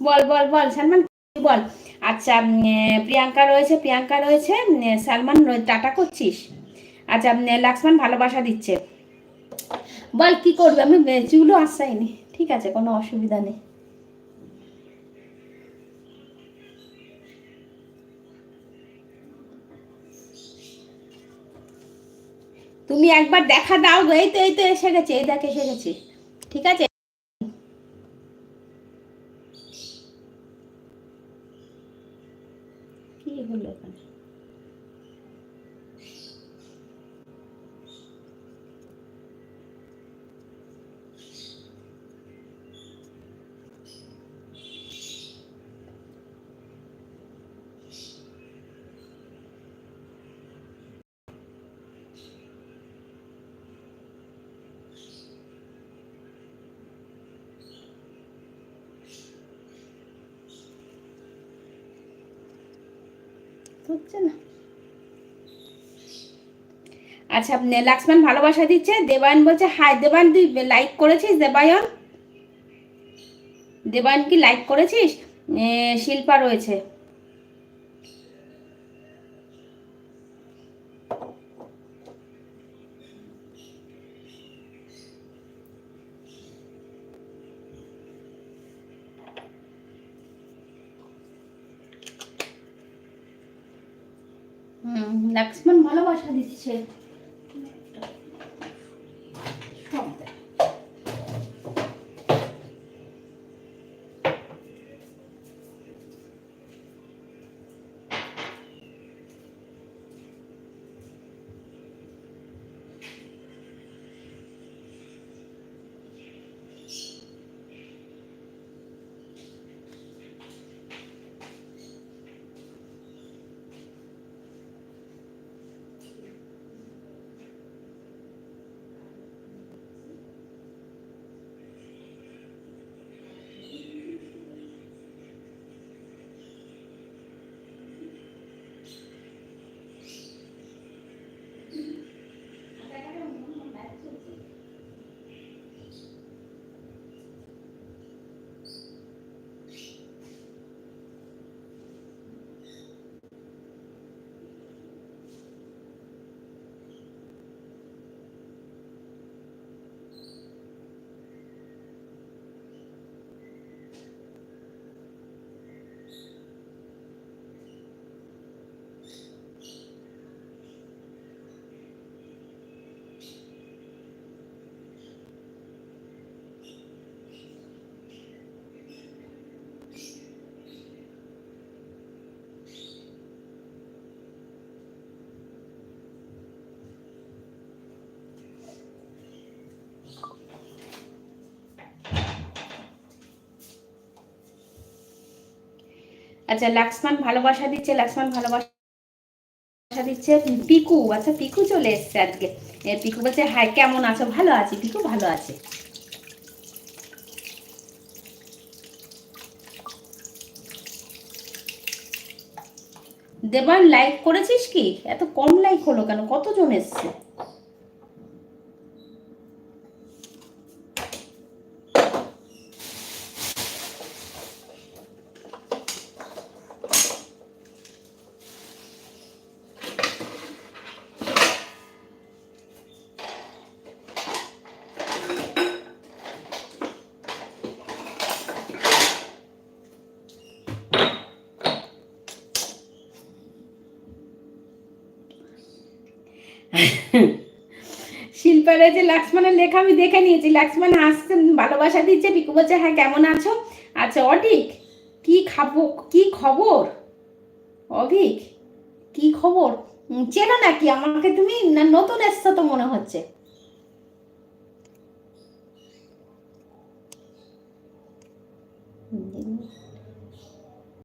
বল বল বল, সালমান বল? আচ্ছা প্রিয়াঙ্কা রয়েছে প্রিয়াঙ্কা রয়েছে সালমান টাটা করছিস? আচ্ছা লাক্সমান ভালোবাসা দিচ্ছে। বল, কি করবে? আমি চুলও আসাইনি ঠিক আছে, কোনো অসুবিধা নেই। তুমি একবার দেখা দাও এই তো এই তো, এসে গেছে, এই দেখ, এসে গেছে ঠিক আছে কি হলো এখানে হচ্ছে না। আচ্ছা লাক্সমান ভালোবাসা দিচ্ছে। দেবায়ন বলছে, হাই, দেবায়ন, তুই লাইক করেছিস? দেবায়ন? দেবায়ন কি লাইক করেছিস? শিল্পা রয়েছে। লাক্সমান ভালোবাসা দিচ্ছে আচ্ছা লাক্সমান ভালোবাসা দিচ্ছে, লাক্সমান ভালোবাসা দিচ্ছে পিকু। আচ্ছা পিকু চলে এসছে আজকে। পিকু বলছে হ্যাঁ কেমন আছো? ভালো আছি, পিকু ভালো আছে। দেবান লাইক করেছিস কি? এত কম লাইক হলো কেন? কতজন এসছে? শিল্পারা যে লাক্সমানের লেখা আমি দেখে নিয়েছি। লাক্সমান হাসছে ভালোবাসা দিচ্ছে। পিকু বলছে হ্যাঁ কেমন আছো? আচ্ছা অটিক কি খাব, কি খবর? অভিক কি খবর? চেনো নাকি? আমাকে তুমি না নতুন এসছো তো মনে হচ্ছে? Mm-hmm.